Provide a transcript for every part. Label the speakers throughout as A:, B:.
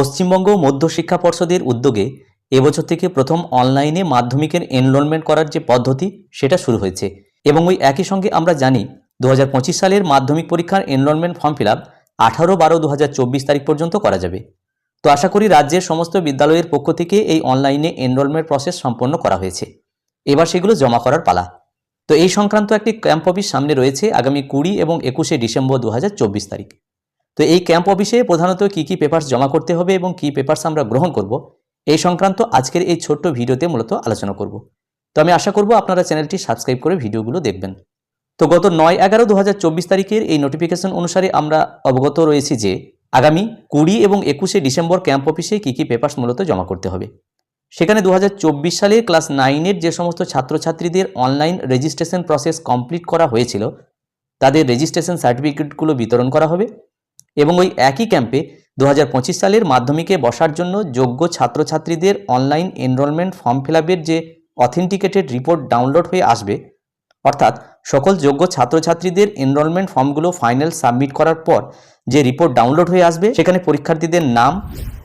A: পশ্চিমবঙ্গ মধ্য শিক্ষা পর্ষদের উদ্যোগে এবছর থেকে প্রথম অনলাইনে মাধ্যমিকের এনরোলমেন্ট করার যে পদ্ধতি, সেটা শুরু হয়েছে। এবং ওই একই সঙ্গে আমরা জানি দু হাজার পঁচিশ সালের মাধ্যমিক পরীক্ষার এনরোলমেন্ট ফর্ম ফিল আপ আঠারো বারো দু তারিখ পর্যন্ত করা যাবে। তো আশা করি রাজ্যের সমস্ত বিদ্যালয়ের পক্ষ থেকে এই অনলাইনে এনরোলমেন্ট প্রসেস সম্পন্ন করা হয়েছে। এবার সেগুলো জমা করার পালা। তো এই সংক্রান্ত একটি ক্যাম্প অফিস সামনে রয়েছে আগামী কুড়ি এবং একুশে ডিসেম্বর দু হাজার চব্বিশ তারিখ। তো এই ক্যাম্প অফিসে প্রধানত কি কি পেপার্স জমা করতে হবে এবং কি পেপার্স আমরা গ্রহণ করব, এই সংক্রান্ত আজকের এই ছোট্ট ভিডিওতে মূলত আলোচনা করব। তো আমি আশা করব আপনারা চ্যানেলটি সাবস্ক্রাইব করে ভিডিওগুলো দেখবেন। তো গত নয় এগারো দু তারিখের এই নোটিফিকেশন অনুসারে আমরা অবগত রয়েছি যে আগামী কুড়ি এবং একুশে ডিসেম্বর ক্যাম্প অফিসে কী কী পেপার্স মূলত জমা করতে হবে। সেখানে দু হাজার চব্বিশ সালে ক্লাস নাইনের যে সমস্ত ছাত্রছাত্রীদের অনলাইন রেজিস্ট্রেশন প্রসেস কমপ্লিট করা হয়েছিল, তাদের রেজিস্ট্রেশন সার্টিফিকেটগুলো বিতরণ করা হবে। এবং ওই একই ক্যাম্পে দু হাজার পঁচিশ সালের মাধ্যমিকে বসার জন্য যোগ্য ছাত্রছাত্রীদের অনলাইন এনরোলমেন্ট ফর্ম ফিল যে অথেন্টিকেটেড রিপোর্ট ডাউনলোড হয়ে আসবে, অর্থাৎ সকল যোগ্য ছাত্রছাত্রীদের এনরোলমেন্ট ফর্মগুলো ফাইনাল সাবমিট করার পর যে রিপোর্ট ডাউনলোড হয়ে আসবে, সেখানে পরীক্ষার্থীদের নাম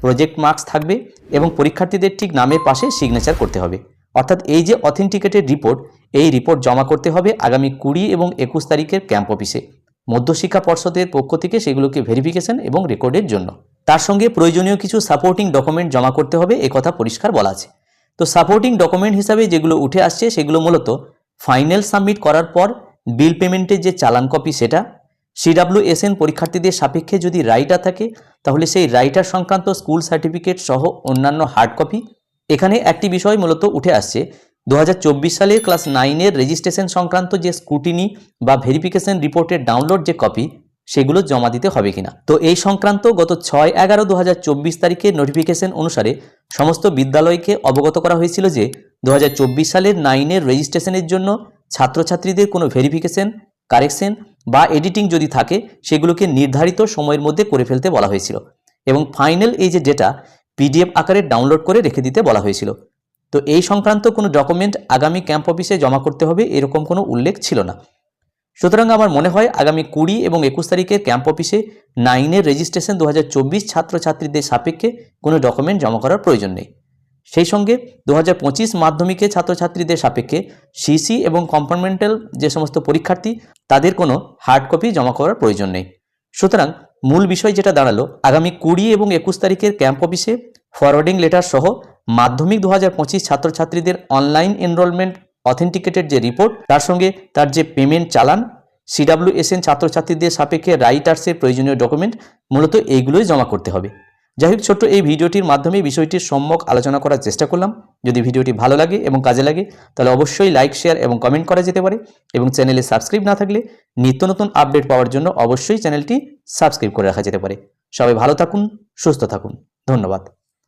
A: প্রজেক্ট মার্কস থাকবে এবং পরীক্ষার্থীদের ঠিক নামের পাশে সিগনেচার করতে হবে। অর্থাৎ এই যে অথেন্টিকেটেড রিপোর্ট এই রিপোর্ট জমা করতে হবে আগামী কুড়ি এবং একুশ তারিখের ক্যাম্প অফিসে মধ্যশিক্ষা পর্ষদের পক্ষ থেকে সেগুলোকে ভেরিফিকেশন এবং রেকর্ডের জন্য। তার সঙ্গে প্রয়োজনীয় কিছু সাপোর্টিং ডকুমেন্ট জমা করতে হবে কথা পরিষ্কার বলা আছে। তো সাপোর্টিং ডকুমেন্ট হিসাবে যেগুলো উঠে আসছে, সেগুলো মূলত ফাইনাল সাবমিট করার পর বিল পেমেন্টের যে চালান কপি সেটা সিডাব্লিউএসএন পরীক্ষার্থীদের সাপেক্ষে যদি রাইটার থাকে, তাহলে সেই রাইটার সংক্রান্ত স্কুল সার্টিফিকেট সহ অন্যান্য হার্ড কপি এখানে একটি বিষয় মূলত উঠে আসছে দু হাজার চব্বিশ সালের ক্লাস নাইনের রেজিস্ট্রেশন সংক্রান্ত যে স্কুটিনি বা ভেরিফিকেশন রিপোর্টের ডাউনলোড যে কপি সেগুলো জমা দিতে হবে কিনা। তো এই সংক্রান্ত গত ছয় এগারো দু তারিখের নোটিফিকেশন অনুসারে সমস্ত বিদ্যালয়কে অবগত করা হয়েছিল যে দু হাজার চব্বিশ সালের নাইনের রেজিস্ট্রেশনের জন্য ছাত্রছাত্রীদের কোনো ভেরিফিকেশন কারেকশন বা এডিটিং যদি থাকে, সেগুলোকে নির্ধারিত সময়ের মধ্যে করে ফেলতে বলা হয়েছিল। এবং ফাইনাল এই যে ডেটা পিডিএফ আকারে ডাউনলোড করে রেখে দিতে বলা হয়েছিল। তো এই সংক্রান্ত কোনো ডকুমেন্ট আগামী ক্যাম্প অফিসে জমা করতে হবে এরকম কোনো উল্লেখ ছিল না। সুতরাং আমার মনে হয় আগামী কুড়ি এবং একুশ তারিখের ক্যাম্প অফিসে নাইনের রেজিস্ট্রেশন দু হাজার চব্বিশ ছাত্রছাত্রীদের সাপেক্ষে কোনো ডকুমেন্ট জমা করার প্রয়োজন নেই। সেই সঙ্গে দু হাজার পঁচিশ মাধ্যমিকে ছাত্রছাত্রীদের সাপেক্ষে সিসি এবং কম্পার্টমেন্টাল যে সমস্ত পরীক্ষার্থী, তাদের কোনো হার্ড কপি জমা করার প্রয়োজন নেই। সুতরাং মূল বিষয় যেটা দাঁড়াল, আগামী কুড়ি এবং একুশ তারিখের ক্যাম্প অফিসে ফরওয়ার্ডিং লেটার সহ মাধ্যমিক দু হাজার পঁচিশ ছাত্রছাত্রীদের অনলাইন এনরোলমেন্ট অথেন্টিকেটেড যে রিপোর্ট তার সঙ্গে তার যে পেমেন্ট চালান সিডাব্লিউএসএন ছাত্রছাত্রীদের সাপেক্ষে রাইটার্সের প্রয়োজনীয় ডকুমেন্ট মূলত এইগুলোই জমা করতে হবে। যাই হোক, ছোট্ট এই ভিডিওটির মাধ্যমে বিষয়টির সম্যক আলোচনা করার চেষ্টা করলাম। যদি ভিডিওটি ভালো লাগে এবং কাজে লাগে, তাহলে অবশ্যই লাইক শেয়ার এবং কমেন্ট করা যেতে পারে এবং চ্যানেলে সাবস্ক্রাইব না থাকলে নিত্য নতুন আপডেট পাওয়ার জন্য অবশ্যই চ্যানেলটি সাবস্ক্রাইব করে রাখা যেতে পারে। সবাই ভালো থাকুন, সুস্থ থাকুন। ধন্যবাদ।